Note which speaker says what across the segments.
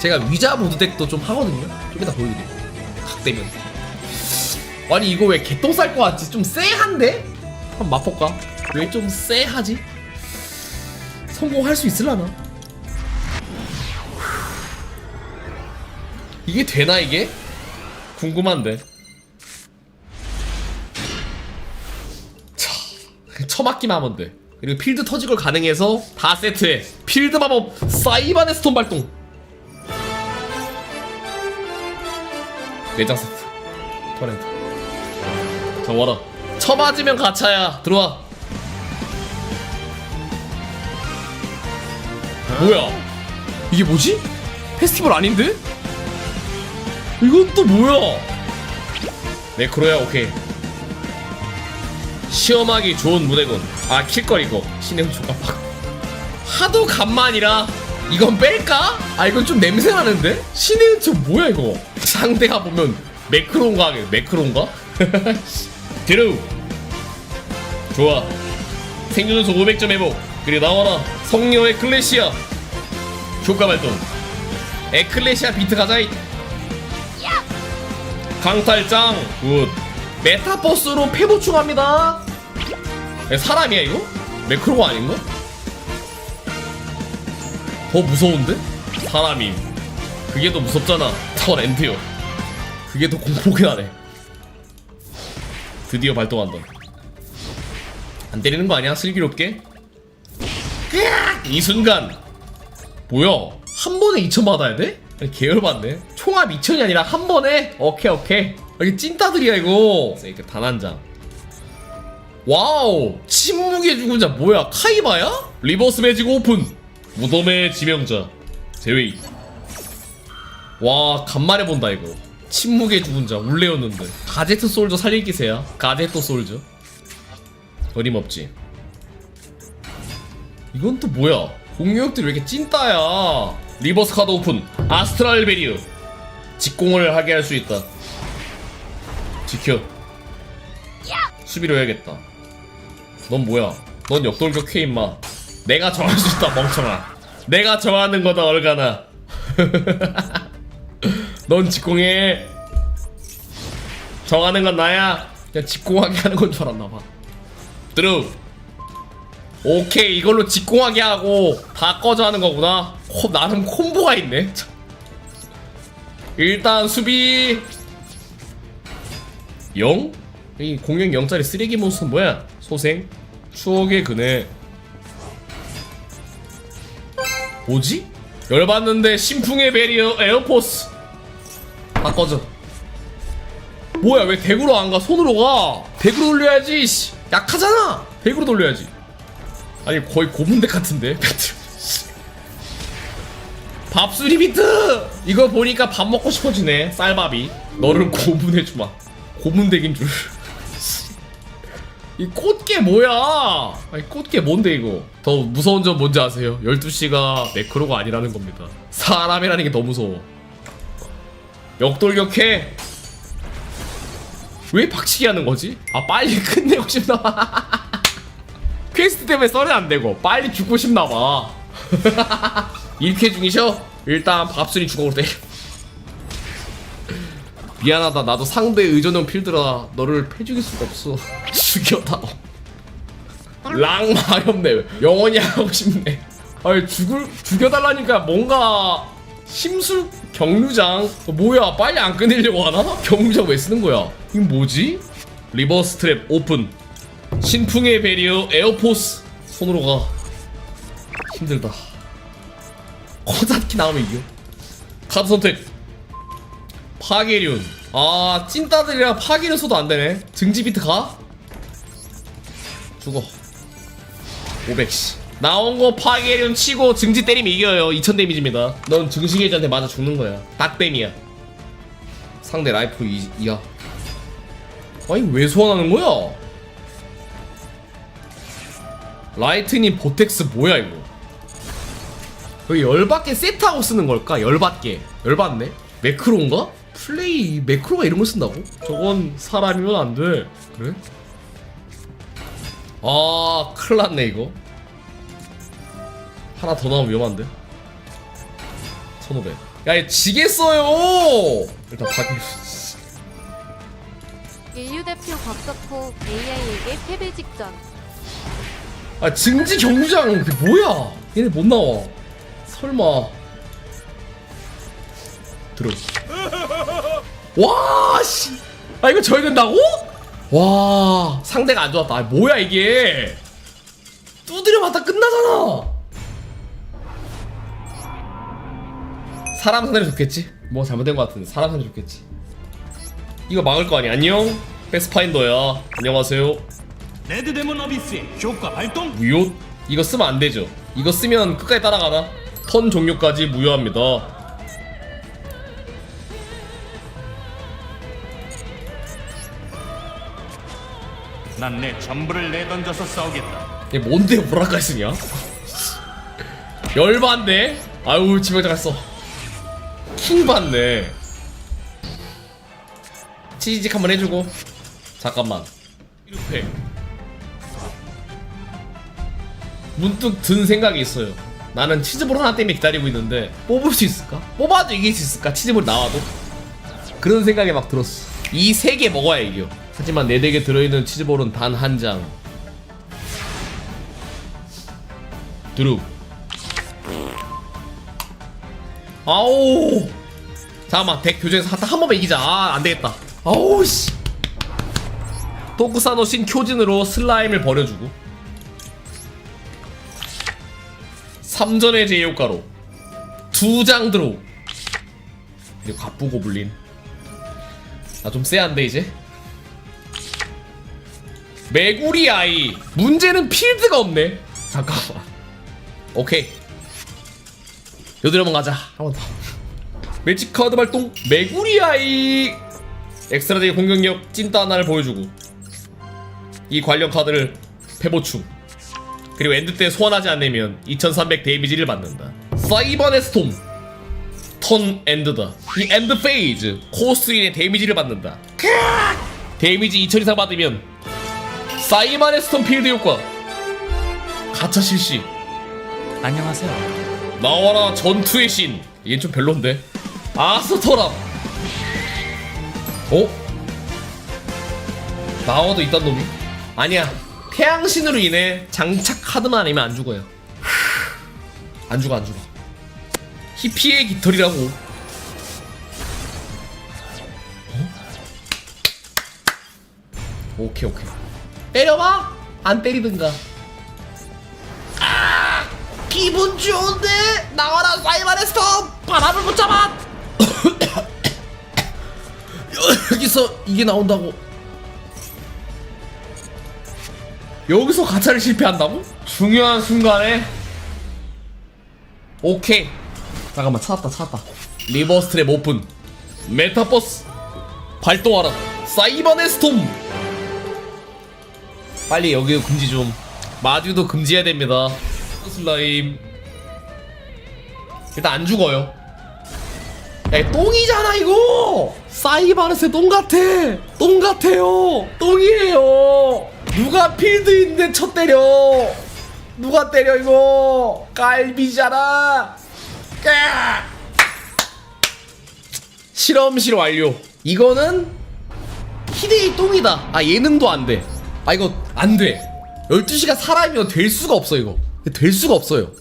Speaker 1: 제가 위자 보드 덱도 좀 하거든요. 좀 이따 보여드릴게요. 각되면. 아니 이거 왜 개똥 쌀 것 같지? 좀 쎄한데? 한번 맛볼까? 왜 좀 쎄하지? 성공할 수 있을라나? 이게 되나 이게? 궁금한데. 차, 처맞기만 하면 돼. 그리고 필드 터지걸 가능해서 다 세트해. 필드 마법 사이반의 스톤 발동. 내장 세트. 터렌트. 저 와라. 처맞으면 가차야. 들어와. 뭐야? 이게 뭐지? 페스티벌 아닌데? 이건 또 뭐야? 네크로야 오케이. 시험하기 좋은 무대군. 아 킬거리고 신행 조각박. 하도 간만이라 이건 뺄까? 아 이건 좀 냄새 나는데? 신의 저 뭐야 이거? 상대가 보면 매크로인가 하게 매크로인가? 드루 좋아. 생존수 500점 회복. 그리고 나와라. 성녀의 클래시아. 효과 발동. 에클레시아 비트 가자 이. 강탈짱 굿. 메타버스로 패보충합니다. 에, 사람이야 이거? 매크로가 아닌가? 더 무서운데? 사람임. 그게 더 무섭잖아. 더 랜드요 그게 더 공포게 하네. 드디어 발동한다 안 때리는 거 아니야? 슬기롭게? 이 순간. 뭐야? 한 번에 2천 받아야 돼? 아니, 계열받네. 총합 2천이 아니라 한 번에? 오케이 오케이. 아, 이게 찐따들이야 이거. 이렇게 단 한 장. 와우! 침묵의 죽은 자 뭐야? 카이바야? 리버스 매직 오픈. 무덤의 지명자. 제웨이. 와 간만에 본다 이거 침묵의 죽은 자 울레였는데. 가제트 솔저 살릴 기세야 가제트 솔저. 어림없지. 이건 또 뭐야? 공격들이 왜 이렇게 찐따야? 리버스 카드 오픈. 아스트랄 베리어 직공을 하게 할 수 있다. 지켜. 수비로 해야겠다. 넌 뭐야? 넌 역돌격 해 임마. 내가 정할 수 있다 멍청아. 내가 정하는 거다 얼가나 넌 직공해. 정하는 건 나야. 그냥 직공하게 하는 건 줄 알았나봐. 드루 오케이 이걸로 직공하게 하고 다 꺼져 하는 거구나. 코, 나름 콤보가 있네. 참. 일단 수비. 0? 이 공격 0짜리 쓰레기 몬스터 뭐야? 소생. 추억의 그네. 뭐지? 열받는데 신풍의 베리어 에어포스 다 꺼져. 뭐야 왜 대구로 안 가? 손으로 가. 대구로 돌려야지 씨. 약하잖아. 대구로 돌려야지. 아니 거의 고분대 같은데 밥수리 비트! 이거 보니까 밥 먹고 싶어지네 쌀밥이. 너를 고분해주마. 고분대긴 줄 이 꽃게 뭐야? 아니 꽃게 뭔데 이거? 더 무서운 점 뭔지 아세요? 12시가 매크로가 아니라는 겁니다. 사람이라는 게 더 무서워 역돌격해. 왜 박치기 하는 거지? 아 빨리 끝내고 싶나 봐. 퀘스트 때문에 썰이 안 되고 빨리 죽고 싶나 봐. 일쾌 중이셔? 일단 밥순이 죽어올 때 미안하다. 나도 상대 의존형 필드라 너를 패죽일 수가 없어. 죽여다 랑 마렵네. 영원히 하고 싶네. 아니 죽을 죽여달라니까 뭔가 심술 경류장 어, 뭐야? 빨리 안 끊으려고 하나? 경류장 왜 쓰는 거야? 이건 뭐지? 리버스 트랩 오픈. 신풍의 베리어 에어포스. 손으로 가. 힘들다. 코자키 나오면 이겨. 카드 선택. 파괴륜. 아 찐따들이랑 파괴륜 써도 안되네. 증지 비트 가? 죽어. 500시 나온 거 파괴륜 치고 증지 때리면 이겨요 2000 데미지입니다 넌 증식해지한테 맞아 죽는 거야 딱댐이야 상대 라이프 이, 이야 아니 왜 소환하는 거야? 라이트닝 보텍스 뭐야 이거 왜 열받게 세트하고 쓰는 걸까? 열받게 열받네 매크로인가? 플레이 매크로가 이런 걸 쓴다고? 저건 사람이면 안돼 그래? 아 큰일났네 이거 하나 더 나오면 위험한데? 1500 야얘 지겠어요! 일단 파괴
Speaker 2: 인류 대표 곽석호 AI에게 패배 직전.
Speaker 1: 아 증지 경주장 그게 뭐야? 얘네 못 나와. 설마. 들어. 와씨. 아 이거 져야 된다고? 와 상대가 안 좋았다. 아, 뭐야 이게? 두드려 맞다 끝나잖아 사람 상대로 좋겠지 뭐 잘못된 것 같은데 사람 상대로 좋겠지 이거 막을 거 아니야 안녕 패스파인더야 안녕하세요
Speaker 3: 레드 데몬 어비스의 효과 발동
Speaker 1: 무효? 이거 쓰면 안 되죠. 이거 쓰면 끝까지 따라가나? 턴 종료까지 무효합니다.
Speaker 3: 난 내 전부를 내던져서 싸우겠다
Speaker 1: 얘 뭔데 쓰냐? 열받네? 아유 지명자 갔어. 킹 받네. 치즈직 한번 해주고. 잠깐만. 이렇게. 문득 든 생각이 있어요. 나는 치즈볼 하나 때문에 기다리고 있는데 뽑을 수 있을까? 뽑아도 이길 수 있을까? 치즈볼 나와도? 그런 생각이 막 들었어. 이 세 개 먹어야 이겨. 하지만 내 덱에 들어있는 치즈볼은 단 한 장. 드루. 아우. 잠깐만 덱 교정해서 한 번만 이기자. 아, 안 되겠다. 아우 씨. 토쿠사노 신 쿄진으로 슬라임을 버려주고 3전의 제효과로 두장 들어 이제 갑부 고블린 나좀 세한데 이제 메구리 아이 문제는 필드가 없네 잠깐만 오케이 여기로 한번 가자. 한 번 더. 매직 카드 발동 메구리 아이. 엑스트라 데이 공격력 찐따 하나를 보여주고 이 관련 카드를 패보충. 그리고 엔드 때 소환하지 않으면 2300 데미지를 받는다. 사이버네 스톰. 턴 엔드다. 이 엔드 페이즈 코스트인의 데미지를 받는다! 데미지 2000 이상 받으면 사이버네 스톰 필드 효과. 가차 실시.
Speaker 3: 안녕하세요
Speaker 1: 나와라 전투의 신. 이게 좀 별론데? 아스토랍 어? 나와도 있단 놈이? 아니야. 태양신으로 인해 장착 카드만 아니면 안 죽어요. 안 죽어 안 죽어. 히피의 깃털이라고. 어? 오케이 오케이. 때려봐? 안 때리든가. 아 기분 좋은데? 나와라 사이버레스터. 바람을 못 잡아. 여기서 이게 나온다고? 여기서 가차를 실패한다고? 중요한 순간에. 오케이. 잠깐만 찾았다 찾았다. 리버스트랩 오픈 메타버스. 발동하라. 사이버네 스톰. 빨리 여기 금지 좀. 마듀도 금지해야 됩니다 슬라임. 일단 안 죽어요. 야 똥이잖아 이거! 사이버네스 똥 같아! 똥 같아요! 똥이에요! 누가 필드인데 쳐 때려? 누가 때려 이거? 깔비잖아! 까! 실험실 완료. 이거는 히데이 똥이다. 아 예능도 안돼. 아 이거 안돼. 12시가 사람이면 될 수가 없어 이거 될 수가 없어요.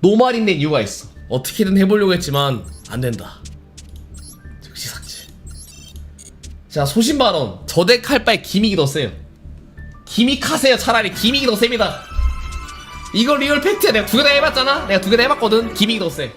Speaker 1: 노말인 낸 이유가 있어. 어떻게든 해보려고 했지만 안 된다. 즉시 삭제. 자 소신발언. 저덱 할 바에 기믹이 더 세요. 기믹 하세요 차라리. 기믹이 더 셉니다. 이거 리얼 팩트야. 내가 두 개 다 해봤잖아? 내가 두 개 다 해봤거든. 기믹이 더 세.